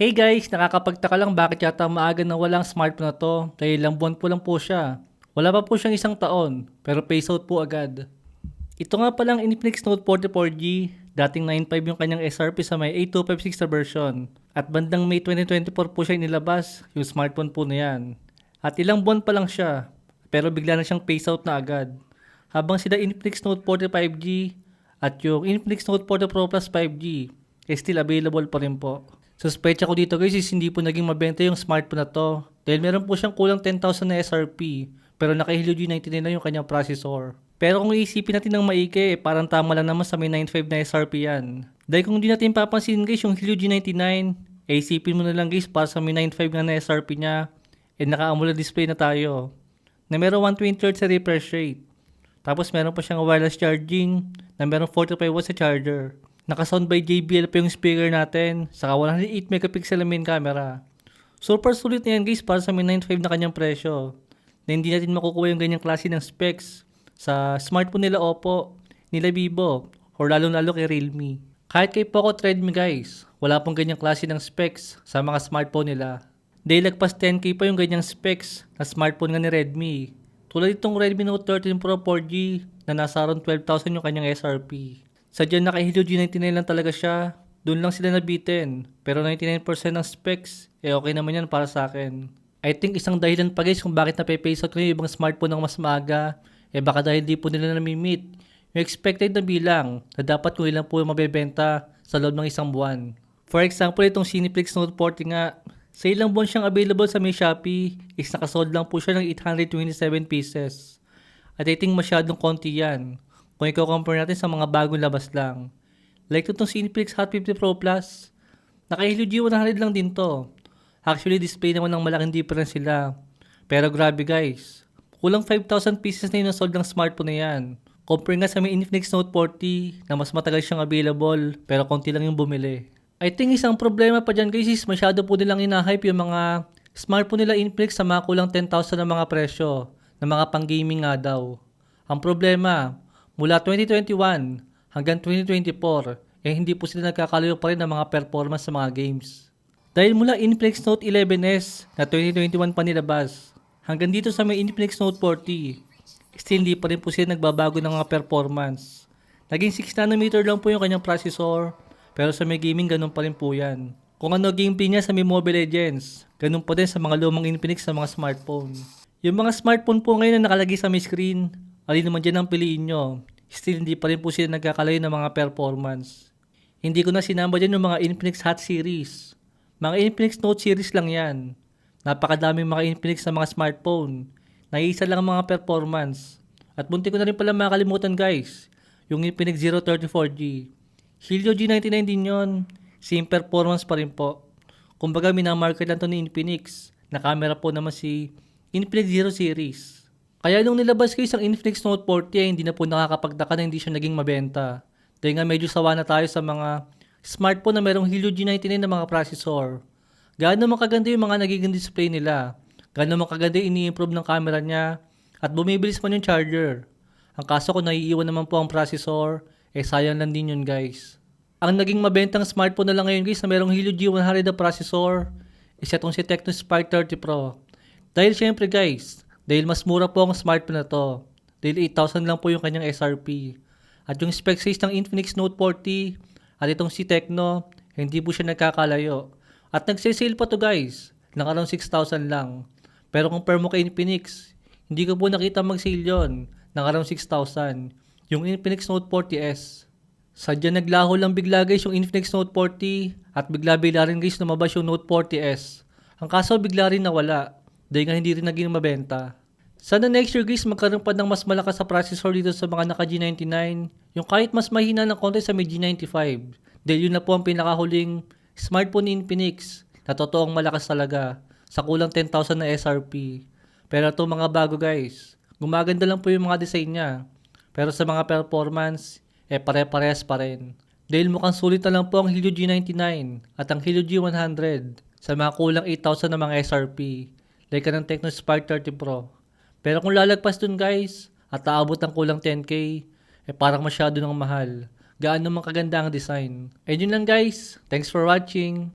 Hey guys, nakakapagtaka lang bakit yata maaga na walang smartphone na to dahil ilang buwan po lang po siya. Wala pa po siyang isang taon, pero phase out po agad. Ito nga palang Infinix Note 40 4G, dating 9.5 yung kanyang SRP sa may 8256 na version. At bandang May 2024 po siya inilabas, yung smartphone po na yan. At ilang buwan pa lang siya, pero bigla na siyang phase out na agad. Habang sila Infinix Note 40 5G at yung Infinix Note 40 Pro Plus 5G, eh still available pa rin po. Suspecha ko dito guys is hindi po naging mabenta yung smartphone na to dahil meron po siyang kulang 10,000 na SRP pero naka-Helio G99 na yung kanyang processor. Pero kung iisipin natin ng maigi, eh, parang tama lang naman sa may 95 na SRP yan. Dahil kung hindi natin papansin guys yung Helio G99, eh isipin mo na lang guys para sa may 95 nga na SRP niya, eh naka-AMOLED display na tayo. Na meron 120Hz sa refresh rate. Tapos meron pa siyang wireless charging na meron 45 watts sa charger. Naka-sound by JBL pa yung speaker natin. Saka 108 megapixel ang main camera. Super sulit na yan guys para sa may 95 na kanyang presyo. Na hindi natin makukuha yung ganyang klase ng specs sa smartphone nila Oppo, nila Vivo, or lalo-lalo kay Realme. Kahit kay Poco Redmi guys, wala pong ganyang klase ng specs sa mga smartphone nila. Dahil lagpas 10k pa yung ganyang specs na smartphone nga ni Redmi. Tulad itong Redmi Note 13 Pro 4G na nasa around 12,000 yung kanyang SRP. Sadya naka-Helio G99 lang talaga siya. Doon lang sila nabitin. Pero 99% ng specs, eh okay naman yan para sa akin. I think isang dahilan pa guys kung bakit nape-face out ko yung ibang smartphone ng mas maaga, eh baka dahil di po nila nami-meet yung expected na bilang na dapat kung ilan po yung mabebenta sa loob ng isang buwan. For example, itong Cineplex Note 40 nga, sa ilang buwan siyang available sa may Shopee, is nakasold lang po siya ng 827 pieces. At I think masyadong konti yan kung ikaw compare natin sa mga bagong labas lang. Like itong Cineplex Hot 50 Pro Plus, naka-Helio G100 lang din to. Actually, display naman ng malaking difference sila. Pero grabe guys, kulang 5,000 pieces na yung sold ng smartphone na yan. Compare nga sa may Infinix Note 40 na mas matagal siyang available pero konti lang yung bumili. I think isang problema pa dyan guys is masyado po nilang inahype yung mga smartphone nila Infinix sa mga kulang 10,000 na mga presyo na mga pang gaming nga daw. Ang problema, mula 2021 hanggang 2024, eh hindi po sila nagkakalayo pa rin ng mga performance sa mga games. Dahil mula Infinix Note 11S na 2021 pa nilabas, hanggang dito sa may Infinix Note 40, still hindi pa rin po sila nagbabago ng mga performance. Naging 6 nanometer lang po yung kanyang processor, pero sa may gaming ganun pa rin po yan. Kung ano gameplay niya sa may Mobile Legends, ganun pa din sa mga lumang Infinix sa mga smartphone. Yung mga smartphone po ngayon na nakalagay sa may screen, alin naman dyan ang piliin nyo. Still hindi pa rin po sila nagkakalayo ng mga performance. Hindi ko na sinamba dyan yung mga Infinix Hot Series. Mga Infinix Note Series lang yan. Napakadaming mga Infinix sa mga smartphone. Naiisa lang ang mga performance. At bunti ko na rin pala makalimutan guys. Yung Infinix 034G. Helio G99 din yon. Same performance pa rin po. Kumbaga minamarket lang to ni Infinix. Na camera po naman si Infinix Zero Series. Kaya nung nilabas ko isang Infinix Note 40 ay hindi na po nakakapagtaka na hindi siya naging mabenta. Dahil nga medyo sawa na tayo sa mga smartphone na merong Helio G99 na mga processor. Gaano makaganda yung mga nagiging display nila. Gaano makaganda yung ini-improve ng camera niya. At bumibilis man yung charger. Ang kaso kung naiiwan naman po ang processor, eh sayang lang din yun guys. Ang naging mabentang smartphone na lang ngayon guys na merong Helio G100 na processor, is itong si Tecno Spark 30 Pro. Dahil syempre guys, dahil mas mura po ang smartphone na to. Dahil 8,000 lang po yung kanyang SRP. At yung spec size ng Infinix Note 40 at itong si Tecno, hindi po siya nagkakalayo. At nagsisale pa to guys, ng around 6,000 lang. Pero per mo kay Infinix, hindi ko po nakita mag-sale yun ng around 6,000. Yung Infinix Note 40S. Sadya naglaho lang bigla guys yung Infinix Note 40 at bigla-bigla rin guys lumabas yung Note 40S. Ang kaso bigla rin nawala dahil nga hindi rin naging mabenta. Sana next year guys magkaroon pa ng mas malakas sa processor dito sa mga naka G99 yung kahit mas mahina ng konti sa may G95 dahil yun na po ang pinakahuling smartphone ni Infinix na totoong malakas talaga sa kulang 10,000 na SRP. Pero ito mga bago guys, gumaganda lang po yung mga design niya. Pero sa mga performance, eh pare-parehas pa rin. Dahil mukhang sulit na lang po ang Helio G99 at ang Helio G100 sa mga kulang 8,000 na mga SRP like ng Tecno Spark 30 Pro. Pero kung lalagpas dun guys at aabot ang kulang 10k, eh parang masyado nang mahal. Gaano man kaganda ang design. And yun lang guys. Thanks for watching.